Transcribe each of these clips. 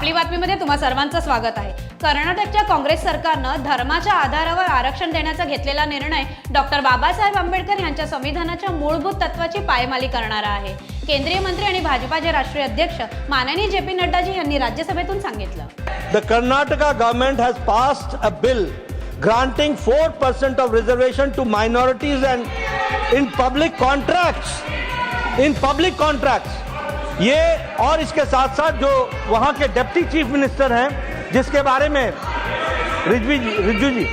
आपली बातमीमध्ये तुम्हा सर्वांचं स्वागत आहे कर्नाटकच्या काँग्रेस सरकारनं धर्माच्या आधारावर आरक्षण देण्याचा घेतलेला निर्णय डॉक्टर बाबासाहेब आंबेडकर यांच्या संविधानाच्या मूलभूत तत्वाची पायमाली करणारा आहे केंद्रीय मंत्री आणि भाजपाचे राष्ट्रीय अध्यक्ष माननीय जे पी नड्डाजी यांनी राज्यसभेतून सांगितलं the Karnataka government has passed a bill granting 4% of reservation to minorities and in public contracts. In public contracts. ये और इसके साथ साथ जो वहाँ के डिप्टी चीफ मिनिस्टर हैं, जिसके बारे में रिजवी, रिजू जी,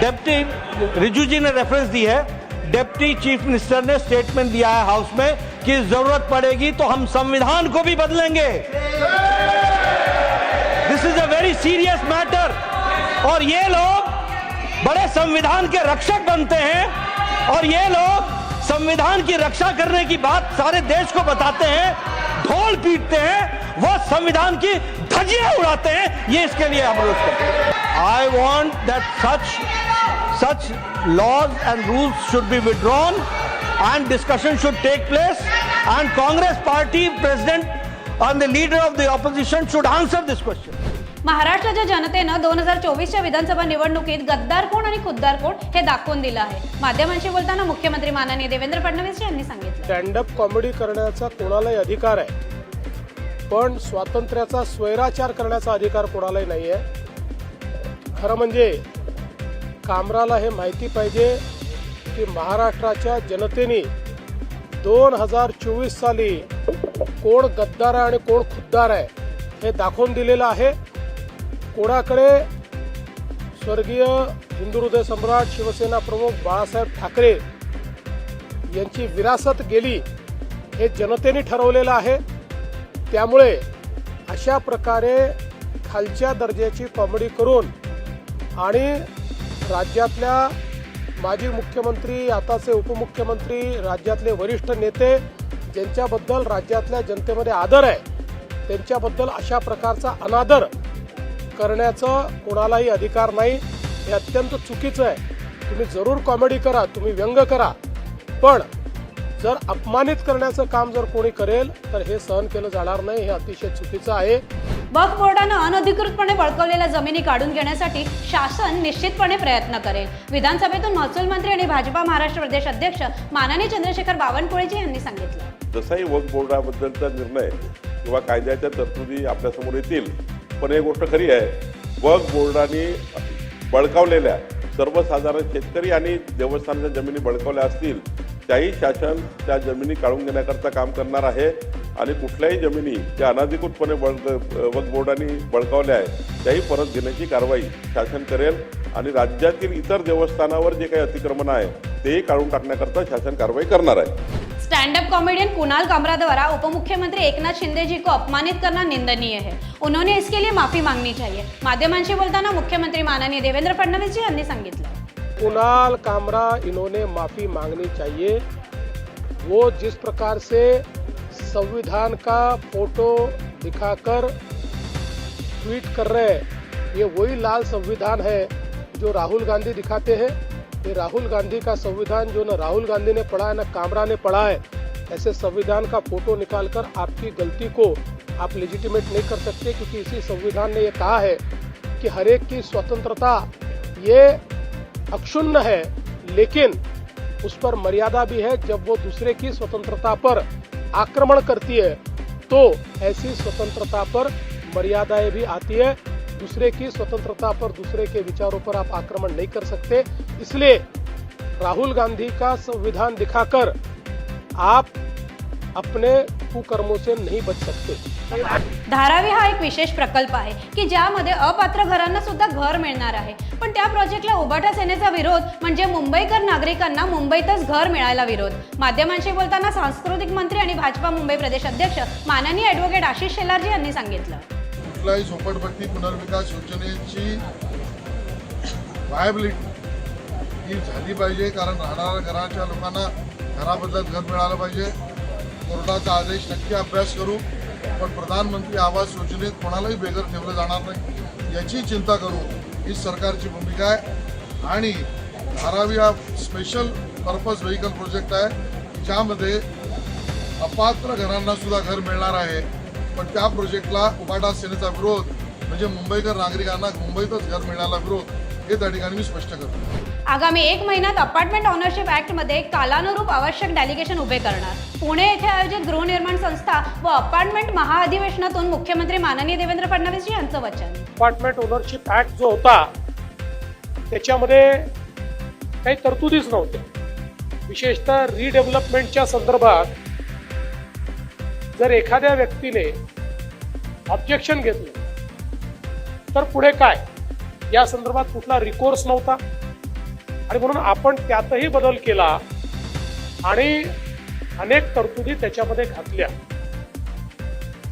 डिप्टी, रिजू जी ने रेफरेंस दी है, डिप्टी चीफ मिनिस्टर ने स्टेटमेंट दिया है हाउस में कि ज़रूरत पड़ेगी तो हम संविधान को भी बदलेंगे। This is a very serious matter और ये लोग बड़े संविधान के रक्षक बनते हैं, और ये लोग संविधान की रक्षा करने की बात सारे देश को बताते हैं, ढोल पीटते हैं, वह संविधान की धजिया उड़ाते हैं, ये इसके लिए हम रोक I want that such such laws and rules should be withdrawn and discussion should take place and Congress party president and the leader of the opposition should answer this question महाराष्ट्राच्या जनतेनं दोन हजार चोवीसच्या विधानसभा निवडणुकीत गद्दार कोण आणि खुद्दार कोण हे दाखवून दिलं आहे. माध्यमांशी बोलताना मुख्यमंत्री माननीय देवेंद्र फडणवीस यांनी सांगितलं. स्टँडअप कॉमेडी करण्याचा कोणालाही अधिकार आहे? पण स्वातंत्र्याचा स्वैराचार करण्याचा अधिकार कोणालाही नाही आहे खरं म्हणजे कामराला हे माहिती पाहिजे की महाराष्ट्राच्या जनतेने दोन हजार चोवीस साली कोण गद्दार आहे आणि कोण खुद्दार आहे हे दाखवून दिलेलं आहे. कोणाकडे स्वर्गीय हिंदू हृदय सम्राट शिवसेना प्रमुख बाळासाहेब ठाकरे यांची विरासत गेली हे जनतेने ठरवलेलं आहे. त्यामुळे अशा प्रकारे खालच्या दर्जाची कॉमेडी करून आणि राज्यातल्या माजी मुख्यमंत्री आताचे उपमुख्यमंत्री राज्यातले वरिष्ठ नेते ज्यांच्याबद्दल राज्यातल्या जनतेमध्ये आदर आहे त्यांच्याबद्दल अशा प्रकारचा अनादर करण्याचं कोणालाही अधिकार नाही हे अत्यंत चुकीचं आहे. तुम्ही जरूर कॉमेडी करा तुम्ही व्यंग करा. पण जर अपमानित करण्याचं काम जर कोणी करेल तर हे सहन केलं जाणार नाही हे अतिशय चुकीचं आहे. वक्फ बोर्डानं अनधिकृतपणे बळकवलेल्या जमिनी काढून घेण्यासाठी शासन निश्चितपणे प्रयत्न करेल. विधानसभेतून महसूल मंत्री आणि भाजपा महाराष्ट्र प्रदेश अध्यक्ष माननीय चंद्रशेखर बावनकुळेजी यांनी सांगितलं. जसाही वक्फ बोर्डाबद्दलचा निर्णय किंवा कायद्याच्या तरतुदी आपल्यासमोर येतील पण एक गोष्ट खरी आहे वक्फ बोर्डाने बळकावलेल्या सर्वसाधारण शेतकरी आणि देवस्थानाच्या जमिनी बळकावल्या असतील त्याही शासन त्या जमिनी काढून घेण्याकरता काम करणार आहे. आणि कुठल्याही जमिनी ज्या अनाधिकृतपणे बळक वक्फ बोर्डाने बळकावल्या आहेत त्याही परत घेण्याची कारवाई शासन करेल. आणि राज्यातील इतर देवस्थानावर जे काही अतिक्रमण आहे तेही काढून टाकण्याकरता शासन कारवाई करणार आहे. Stand up comedian Kunal Kamra द्वारा उप मुख्यमंत्री एकनाथ शिंदे जी को अपमानित करना निंदनीय है। उन्होंने इसके लिए माफ़ी मांगनी चाहिए। माध्यमांशी बोलताना मुख्यमंत्री माननीय देवेंद्र फडणवीस जी यांनी सांगितलं। कुणाल कामरा इन्होंने माफ़ी मांगनी चाहिए। वो जिस प्रकार से संविधान का फ़ोटो दिखाकर ट्वीट कर रहे ये वही लाल संविधान है जो राहुल गांधी दिखाते हैं। ये राहुल गांधी का संविधान जो न राहुल गांधी ने पढ़ा है, न कामरा ने पढ़ा है, ऐसे संविधान का फ़ोटो निकालकर आपकी गलती को आप लेजिटिमेट नहीं कर सकते क्योंकि इसी संविधान ने ये कहा है कि हर एक की स्वतंत्रता ये अक्षुण्ण है, लेकिन उस पर मर्यादा भी है, जब वो दूसरे की स्वतंत्रता पर आक्रमण करती है तो ऐसी स्वतंत्रता पर मर्यादाएँ भी आती है। दूसरे की स्वतंत्रता पर दूसरे के विचारों पर आप आक्रमण नहीं कर सकते। इसलिए राहुल गांधी का संविधान दिखाकर आप अपने कुकर्मों से नहीं बच सकते। धारावी हा एक विशेष प्रकल्प आहे की ज्यामध्ये अपात्र घरांना सुद्धा घर मिळणार आहे. पण त्या प्रोजेक्टला उभाटा सेनेचा विरोध म्हणजे मुंबईकर नागरिकांना मुंबईतच घर मिळायला विरोध. माध्यमांशी बोलताना सांस्कृतिक मंत्री आणि भाजपा मुंबई प्रदेश अध्यक्ष माननीय ॲडव्होकेट आशिष शेलारजी यांनी सांगितलं. कुठलाही झोपडपट्टी पुनर्विकास योजनेची व्हायबिलिटी ही झाली पाहिजे कारण राहणाऱ्या घराच्या लोकांना घराबद्दल घर मिळालं पाहिजे. कोर्टाचा आदेश नक्की अभ्यास करू पण प्रधानमंत्री आवास योजनेत कोणालाही बेघर ठेवलं जाणार नाही. याची चिंता करू ही सरकारची भूमिका आहे. आणि धारावी हा स्पेशल पर्पज व्हेकल प्रोजेक्ट आहे ज्यामध्ये अपात्र घरांना सुद्धा घर मिळणार आहे. पण त्या प्रोजेक्टला उबाटा सेनेचा विरोध म्हणजे मुंबईकर नागरिकांना मुंबईतच घर मिळण्याला विरोध हे त्या ठिकाणी मी स्पष्ट करतो. आगामी एक महिन्यात अपार्टमेंट ओनरशिप ऍक्टमध्ये कालानुरूप आवश्यक डेलिगेशन उभे करणार. पुणे येथे आयोजित गृहनिर्माण संस्था व अपार्टमेंट महाअधिवेशनातून मुख्यमंत्री माननीय देवेंद्र फडणवीस यांचं वचन. अपार्टमेंट ओनरशिप ऍक्ट जो होता त्याच्यामध्ये काही तरतुदीच नव्हत्या. विशेषतः रिडेव्हलपमेंटच्या संदर्भात जर एखाद्या व्यक्तीने ऑब्जेक्शन घेतलं तर पुढे काय? या संदर्भात कुठला रिकोर्स नव्हता. आणि म्हणून आपण त्यातही बदल केला आणि अनेक तरतुदी त्याच्यामध्ये घातल्या.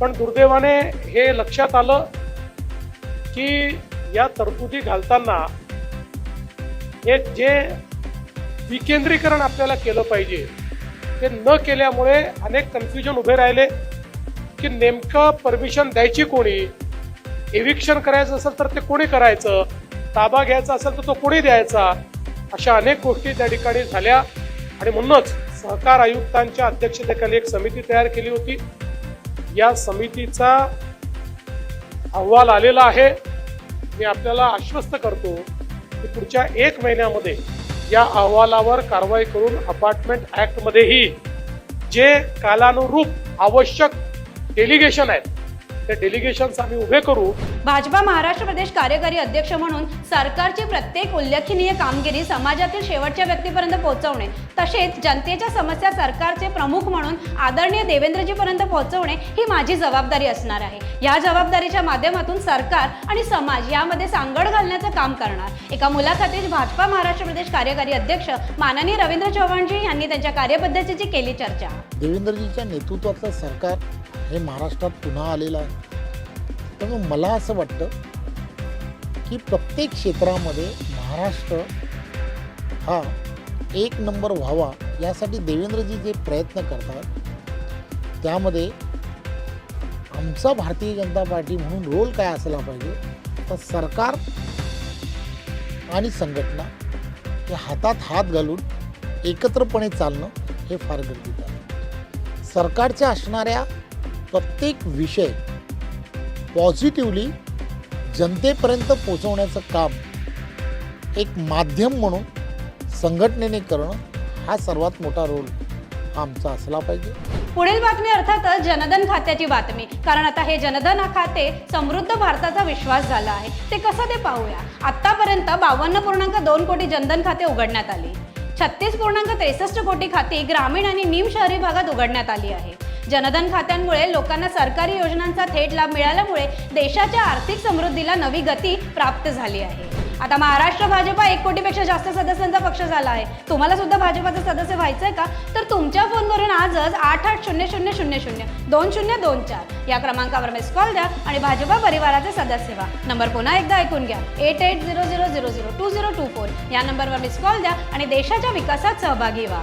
पण दुर्दैवाने हे लक्षात आलं की या तरतुदी घालताना हे जे विकेंद्रीकरण आपल्याला केलं पाहिजे ते न केल्यामुळे अनेक कन्फ्युजन उभे राहिले की नेमकं परमिशन द्यायची कोणी? एविक्शन करायचं असेल तर ते कोणी करायचं? ताबा घ्यायचा असेल तर तो कोणी द्यायचा? अशा अनेक गोष्टी त्या ठिकाणी झाल्या. आणि म्हणूनच सहकार आयुक्तांच्या अध्यक्षतेखाली एक समिती तयार केली होती. या समितीचा अहवाल आलेला आहे. मी आपल्याला आश्वस्त करतो की पुढच्या एक महिन्यामध्ये या अहवालावर कारवाई करून अपार्टमेंट ॲक्टमध्येही जे कालानुरूप आवश्यक डेलिगेशन आहेत ते डेलिगेशन्स आम्ही उभे करू. भाजपा महाराष्ट्र प्रदेश कार्यकारी अध्यक्ष म्हणून सरकारची प्रत्येक उल्लेखनीय कामगिरी समाजातील शेवटच्या व्यक्तीपर्यंत पोहोचवणे तसेच जनतेच्या समस्या सरकारचे प्रमुख म्हणून आदरणीय देवेंद्रजीपर्यंत पोहोचवणे ही माझी जबाबदारी असणार आहे. या जबाबदारीच्या माध्यमातून सरकार आणि समाज यामध्ये सांगड घालण्याचं काम करणार. एका मुलाखतीत भाजपा महाराष्ट्र प्रदेश कार्यकारी अध्यक्ष माननीय रवींद्र चव्हाणजी यांनी त्यांच्या कार्यपद्धतीची केली चर्चा. देवेंद्रजीच्या नेतृत्वातलं सरकार हे महाराष्ट्रात पुन्हा आलेलं आहे. त्यामुळे मला असं वाटतं की प्रत्येक क्षेत्रामध्ये महाराष्ट्र हा एक नंबर व्हावा यासाठी देवेंद्रजी जे प्रयत्न करतात त्यामध्ये आमचा भारतीय जनता पार्टी म्हणून रोल काय असला पाहिजे तर सरकार आणि संघटना हे हातात हात घालून एकत्रपणे चालणं हे फार गरजेचं आहे. सरकारच्या असणाऱ्या प्रत्येक विषय पॉझिटिव्हली जनतेपर्यंत पोचवण्याचं काम एक माध्यम म्हणून संघटनेने करणं हा सर्वात मोठा रोल आमचा असला पाहिजे. पुढील बातमी अर्थातच जनधन खात्याची बातमी. कारण आता हे जनधन खाते समृद्ध भारताचा विश्वास झाला आहे. ते कसं ते पाहूया? आतापर्यंत बावन्न पूर्णांक दोन कोटी जनधन खाते उघडण्यात आली. छत्तीस पूर्णांक त्रेसष्ट कोटी खाती ग्रामीण आणि निम शहरी भागात उघडण्यात आली आहे. जनधन खात्यांमुळे लोकांना सरकारी योजनांचा थेट लाभ मिळाल्यामुळे देशाच्या आर्थिक समृद्धीला नवी गती प्राप्त झाली आहे. आता महाराष्ट्र भाजपा एक कोटीपेक्षा जास्त सदस्यांचा पक्ष झाला आहे. तुम्हाला सुद्धा भाजपाचं सदस्य व्हायचं आहे का? तर तुमच्या फोनवरून आजच आठ आठ शून्य शून्य शून्य शून्य दोन शून्य दोन चार या क्रमांकावर मिस कॉल द्या आणि भाजपा परिवाराचे सदस्य व्हा. नंबर पुन्हा एकदा ऐकून घ्या. Eight eight zero zero zero zero two zero two four या नंबरवर मिस कॉल द्या आणि देशाच्या विकासात सहभागी व्हा.